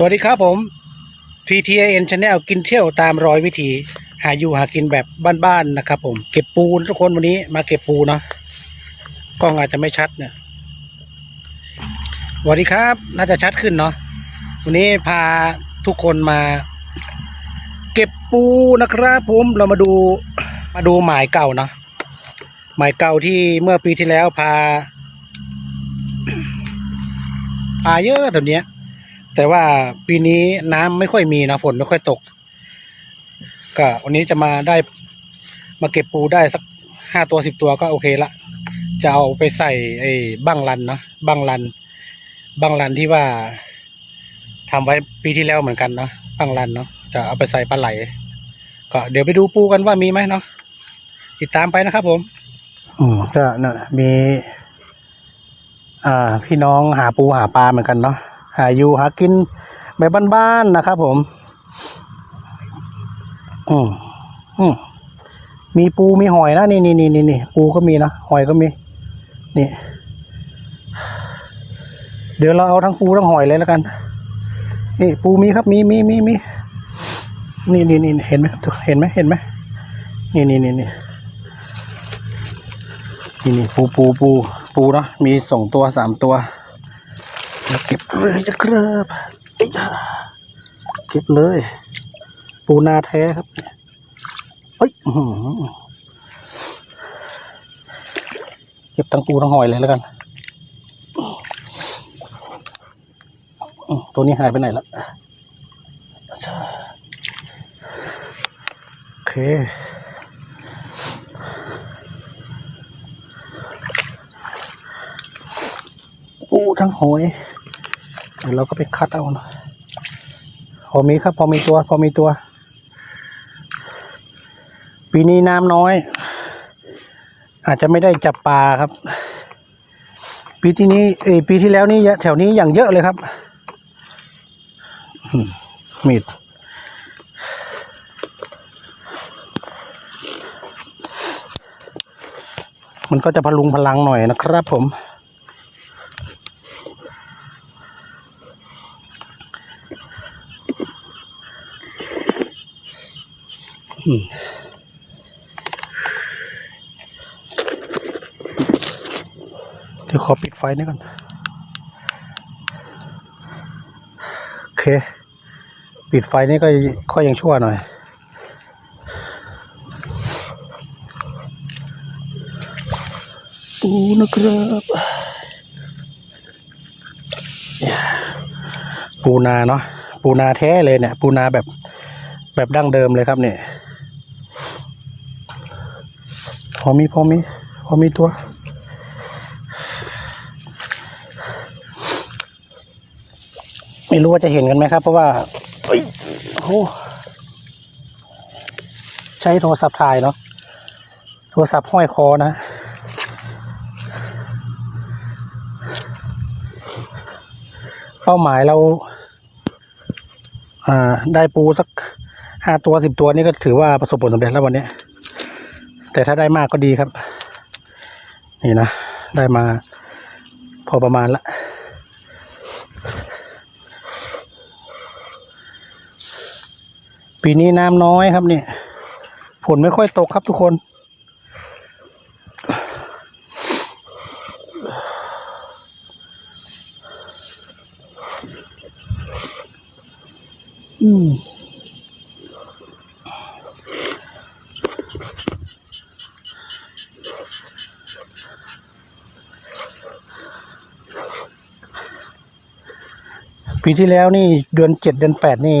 สวัสดีครับผม PTAN Channel กินเที่ยวตามรอยวิถี หาอยู่หากินแบบบ้านๆนะครับผม เก็บปูนทุกคนวันนี้มาเก็บปูเนาะกล้องอาจจะไม่ชัดเนี่ยสวัสดีครับ น่าจะชัดขึ้นเนาะวันนี้พาทุกคนมา เก็บปูนะครับผมเรามาดูมาดูหมายเก่าเนาะหมายเก่าที่เมื่อปีที่แล้วพาปลาเยอะตัวเนี้ย แต่ว่าปีนี้น้ำไม่ค่อยมีนะฝนไม่ค่อยตก ก็วันนี้จะมาได้มาเก็บปูได้สักห้าตัวสิบตัวก็โอเคละจะเอาไปใส่ไอ้บังรันนะบังรันบังรันที่ว่าทำไว้ปีที่แล้วเหมือนกันเนาะบังรันเนาะจะเอาไปใส่ปลาไหล ก็เดี๋ยวไปดูปูกันว่ามีไหมเนาะติดตามไปนะครับผมอืมก็น่ะมี อ่าพี่น้องหาปูหาปลาเหมือนกันเนาะ หาอยู่หากินแบบบ้านๆนะครับ ผม อืมอืมมีปูมีหอยนะนี่นี่นี่นี่นี่ปูก็มีนะหอยก็มี นี่ เดี๋ยวเราเอาทั้งปูทั้งหอยเลยแล้วกัน นี่ปูมีครับมีมีมีมีนี่นี่นี่เห็นไหมครับเห็นไหมเห็นไหมนี่นี่นี่นี่นี่นี่ปูปูปูปูเนาะมีสองตัวสามตัว เก็บเลยจะเกลือบเอ้ยเก็บเลย ปูนาแท้ครับเฮ้ยเก็บทั้งปูทั้งหอยเลยแล้วกัน ตัวนี้หายไปไหนละโอเคปูทั้งหอย เดี๋ยวเราก็ไปคัดเอานะพอมีครับ พอมีตัว พอมีตัว ปีนี้น้ำน้อย อาจจะไม่ได้จับปลาครับ ปีที่นี้เอปีที่แล้วนี่แถวนี้อย่างเยอะเลยครับมมีดมันก็จะพลุงพลังหน่อยนะครับผม เดี๋ยวขอปิดไฟนี่ก่อน โอเค ปิดไฟนี่ก็ค่อยยังชั่วหน่อย ปูนะครับปูนาเนาะปูนาแท้เลยเนี่ย ปูนาแบบแบบดั้งเดิมเลยครับเนี่ย พ อมีพอมีพอมีตัวไม่รู้ว่าจะเห็นกันไหมครับ เพราะว่าเอ้ยโอ้ใช้โทรศัพท์ถ่ายเนาะโทรศัพท์ห้อยคอนะ เป้าหมายเราอ่าได้ปูสักห้าตัวสิบตัวนี่ก็ถือว่าประสบผลสำเร็จแล้ววันนี้ แต่ถ้าได้มากก็ดีครับ นี่นะ ได้มาพอประมาณละปีนี้น้ำน้อยครับเนี่ยฝนไม่ค่อยตกครับทุกคนอืม ปีที่แล้วนี่เดือนเจ็ดเดือนแปดนี่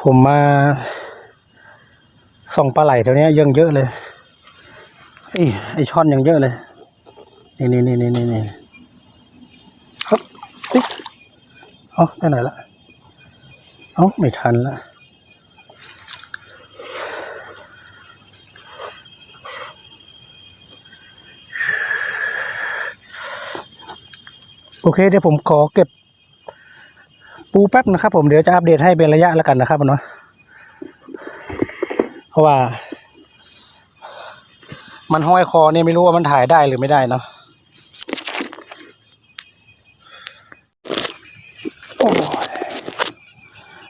ผมมาส่องปลาไหลแถวเนี้ยยังเยอะเลยไอ้ไอช่อนยังเยอะเลย นี่นี่นี่นี่นี่นี่ครับติ๊กเอาไปไหนละเอาไม่ทันละโอเคเดี๋ยวผมขอเก็บ ปูแป๊บนะครับ ผมเดี๋ยวจะอัปเดตให้เป็นระยะแล้วกันนะครับเนาะเพราะว่า มันห้อยคอเนี่ยไม่รู้ว่ามันถ่ายได้หรือไม่ได้เนาะ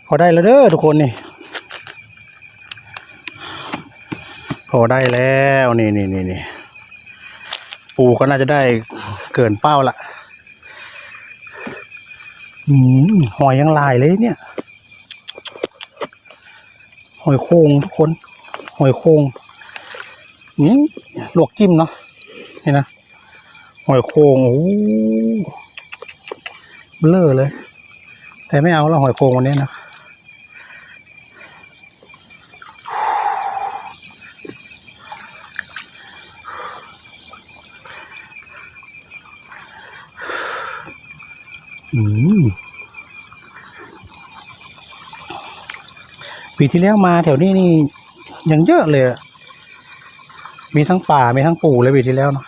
พอได้แล้วเด้อทุกคนนี่พอได้แล้วนี่นี่นี่นี่ปูก็น่าจะได้เกินเป้าละ หอยยังลายเลยเนี่ย หอยโคงทุกคน หอยโคงนี่ลวกจิ้มเนาะนี่นะหอยโคงโอ้เบลอเลย แต่ไม่เอาแล้วหอยโคงวันนี้นะ ปีที่แล้วมาแถวนี้นี่ยังเยอะเลย มีทั้งป่า มีทั้งปูเลยปีที่แล้วเนาะ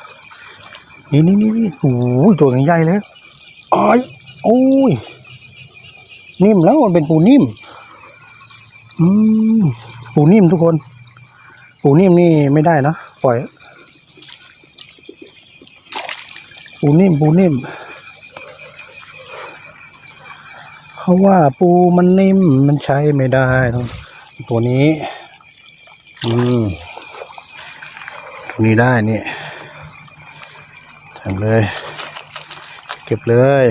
นี่นี่นี่โอ้ยตัวใหญ่เลยอ้อยโอ้ย นิ่มแล้วมันเป็นปูนิ่ม อืมปูนิ่มทุกคน ปูนิ่มนี่ไม่ได้นะปล่อย ปูนิ่มปูนิ่มเขาว่าปูมันนิ่มมันใช้ไม่ได้ต้อง ตัวนี้ อืมตัวนี้ได้นี่ทำเลย เก็บเลย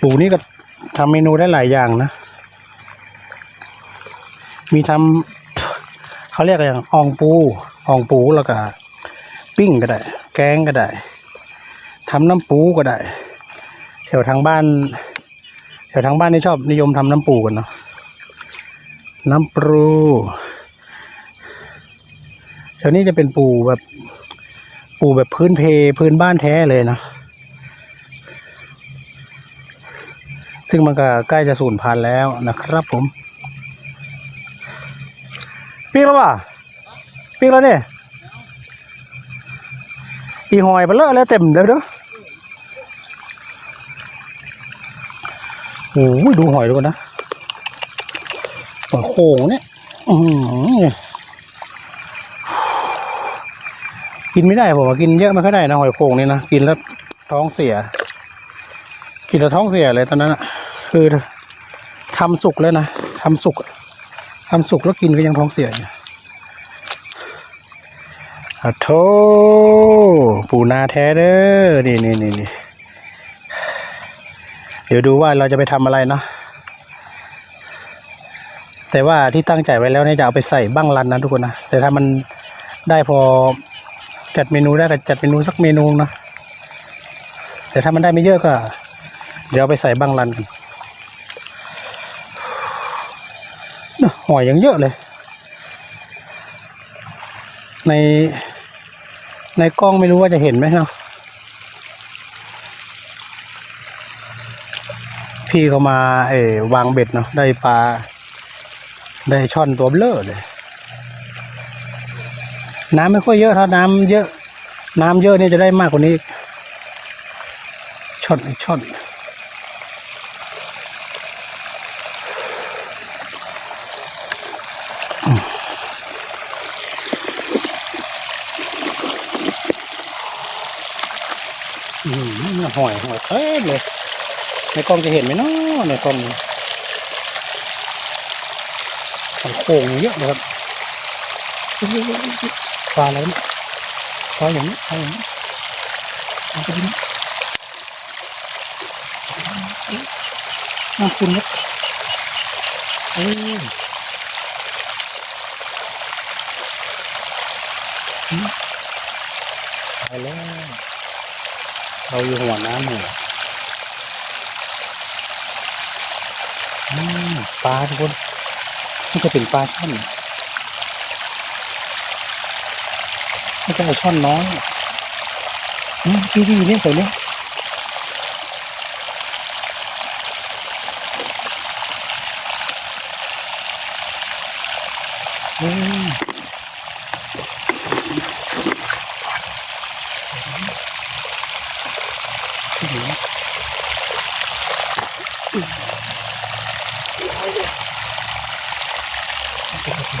ปูนี่ก็ทำเมนูได้หลายอย่างนะ มีทำเขาเรียกอะไรอย่างอ่องปูอ่องปูแล้วก็ปิ้งก็ได้ แกงก็ได้ทำน้ำปูก็ได้แถวทางบ้าน แถวทางบ้านนี่ชอบนิยมทำน้ำปูกันเนาะน้ำปูแถวนี้จะเป็นปูแบบปูแบบพื้นเพพื้นบ้านแท้เลยนะ ซึ่งมันก็ใกล้จะสูญพันธุ์แล้วนะครับผมปีกแล้วป่ะปีกแล้วเนี่ยอีหอยไปเลอะแล้วเต็มเลยเด้อ โอ้ยดูหอยดูกันนะหอยโข่งเนี่ยกินไม่ได้ผมกินเยอะไม่ค่อยได้นะหอยโข่งนี่นะกินแล้วท้องเสีย กินแล้วท้องเสียเลยตอนนั้นอะคือทำสุกแล้วนะทำสุกทำสุกแล้วกินก็ยังท้องเสียอยู่อะโถปูนาแท้เด้อนี่นี่นี่นี่ ดี๋ยวดูว่าเราจะไปทำอะไรเนาะแต่ว่าที่ตั้งใจไว้แล้วเนี่ยจะเอาไปใส่บ้างรันนะทุกคนนะแต่ถ้ามันได้พอจัดเมนูได้ก็จัดเมนูสักเมนูนะแต่ถ้ามันได้ไม่เยอะก็ เดี๋ยวเอาไปใส่บ้างรันกันหอยยังเยอะเลย ในในกล้องไม่รู้ว่าจะเห็นไหมเนาะ พี่เขามาเอวางเบ็ดเนาะได้ปลาได้ช่อนตัวเบลอเลย น้ำไม่ค่อยเยอะถ้าน้ำเยอะ น้ำเยอะเนี่ยจะได้มากกว่านี้ช่อนช่อนอืมหอยหอยเต็มเลย ในกล้องจะเห็นไหมเนาะในกล้องนี้หอยโข่งเยอะเลยครับปลาอะไรปลาอย่างนี้ปลาอย่างนี้ปลากระดิ่น่าคุณครับเอ้ยอืมไปแล้วเราอยู่หัวน้ำอยู่อืม ปลาทุกคนนี่จะเป็นปลาช่อนนี่จะเป็นช่อนน้อยอืมดีดีเนี่ยสวยเนี่ยอืม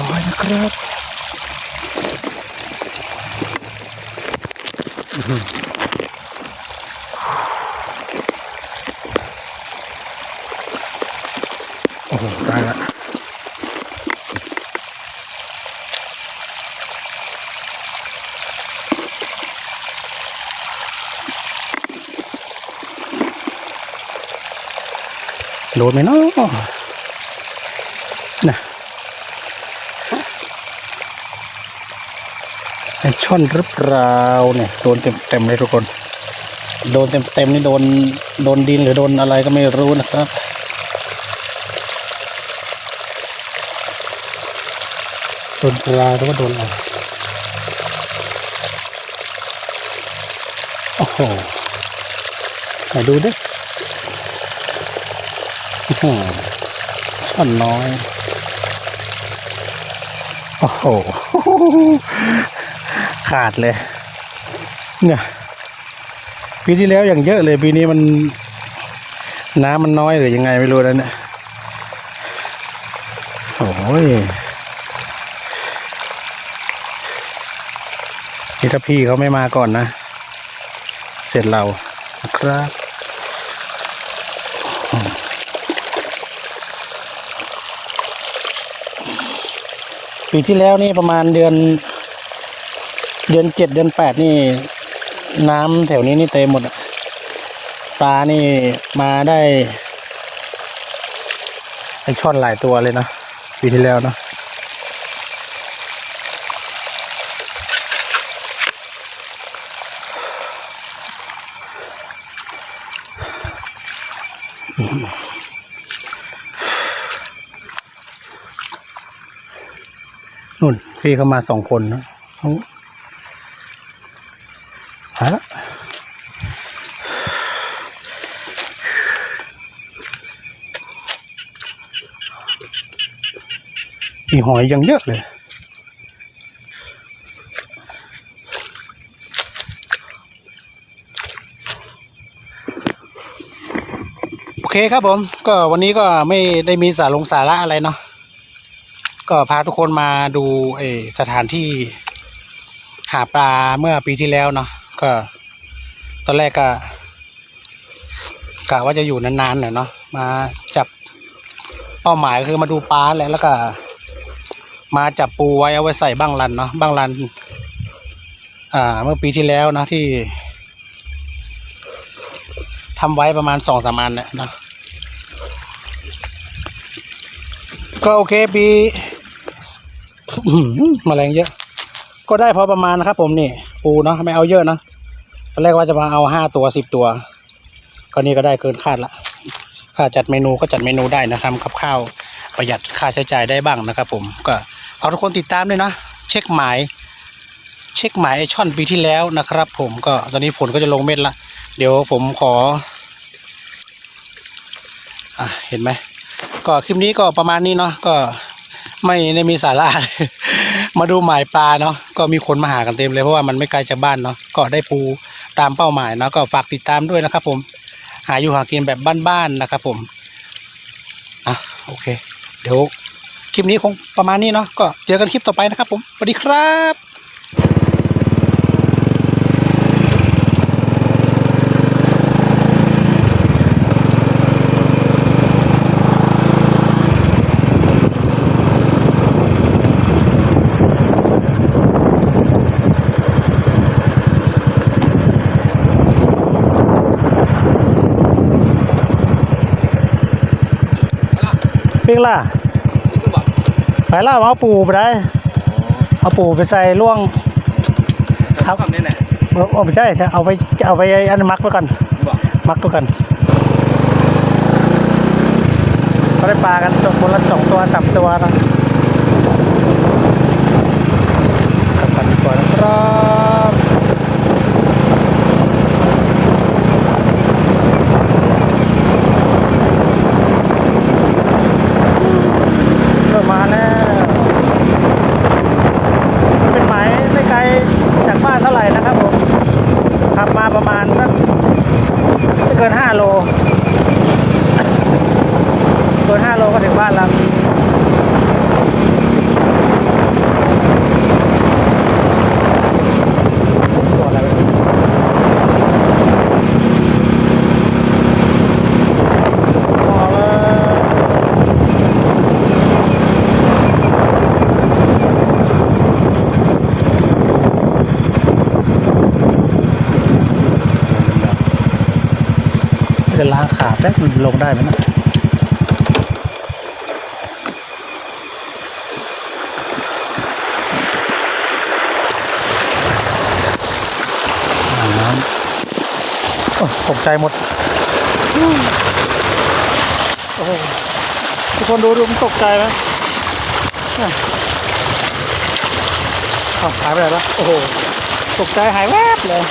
ร้อยนะครับโอ้โห ได้ละโดนไหมเนาะนะ ไอช่อนหรือเปล่าเนี่ยโดนเต็มเต็มเลยทุกคน โดนเต็มเต็มนี่โดนโดนดินหรือโดนอะไรก็ไม่รู้นะครับโดนปลาหรือว่าโดนอะไรโอ้โหไหนดูดิอื้อหือช่อนน้อย โอ้โห ขาดเลย เนี่ยปีที่แล้วอย่างเยอะเลยปีนี้มันน้ำมันน้อยหรือยังไงไม่รู้แล้วเนี่ยโอ้ยนี่ถ้าพี่เขาไม่มาก่อนนะ เสร็จเรานะครับอืมปีที่แล้วนี่ประมาณเดือน เดือนเจ็ดเดือนแปดนี่ น้ำแถวนี้นี่เต็มหมดปลานี่มาได้ไอช่อนหลายตัวเลยนะปีที่แล้วนะนู่นพี่เขามาสองคนนะ เขาฮะอีหอยยังเยอะเลย โอเคครับผม ก็วันนี้ก็ไม่ได้มีสาลงสาระอะไรเนาะก็พาทุกคนมาดูเออสถานที่หาปลาเมื่อปีที่แล้วเนาะ ก็ ตอนแรกก็กะว่าจะอยู่นานๆหน่อยเนาะมาจับเป้าหมายคือมาดูปลาแหละแล้วก็ มาจับปูไว้เอาไว้ใส่บ้างรันเนาะบ้างรัน อ่า เมื่อปีที่แล้วนะที่ทำไว้ประมาณสองสามอันเนี่ยนะก็โอเคปีอื้อหือแมลงเยอะ ก็ได้พอประมาณนะครับผมนี่ ปูเนาะไม่เอาเยอะเนาะ ตอนแรกว่าจะมาเอาห้าตัวสิบตัว ก็นี่ก็ได้เกินคาดละค่าจัดเมนูก็จัดเมนูได้นะทำกับข้าวประหยัดค่าใช้จ่ายได้บ้างนะครับ ผมก็ขอทุกคนติดตามด้วยนะเช็คหมาย เช็คหมายไอช่อนปีที่แล้วนะครับ ผมก็ตอนนี้ฝนก็จะลงเม็ดละเดี๋ยวผมขออะเห็นไหมก็คลิปนี้ก็ประมาณนี้เนาะก็ไม่ได้มีสาระมาดูหมายปลาเนาะก็มีคนมาหากันเต็มเลยเพราะว่ามันไม่ไกลจากบ้านเนาะก็ได้ปู ตามเป้าหมายเนาะก็ฝากติดตามด้วยนะครับผมหาอยู่หากินแบบบ้านๆนะครับผมอะโอเค เดี๋ยวคลิปนี้คงประมาณนี้เนาะก็เจอกันคลิปต่อไปนะครับผมสวัสดีครับ เพียงล่ะ ไปล่าเอาปูไปได้ เอาปูไปใส่ล่วงครับคำนี้แหละเอาเอาไปใช่ใช่เอาไปเอาไปอันนมักไว้ก่อนบอกมักไว้ก่อนก็ได้ปลากันตัวคนละสองตัวสามตัวนะกลับกันดีกว่านะครับเริ่มมาแล้ว เป็นหมายไม่ไกลจากบ้านเท่าไหร่นะครับผม ขับมาประมาณสักไม่ เกินห้าโล เกินห้าโลก็ถึงบ้านแล้วตัวอะไรวะพอแล้ว จะล้างขาแป๊บมันลงได้ไหมนะน้ำโอ้ตกใจหมด โอ้โหทุกคนดูดูมันตกใจไหมอะอ้าวหายไปไหนแล้วโอ้โห ตกใจหายแวบเลย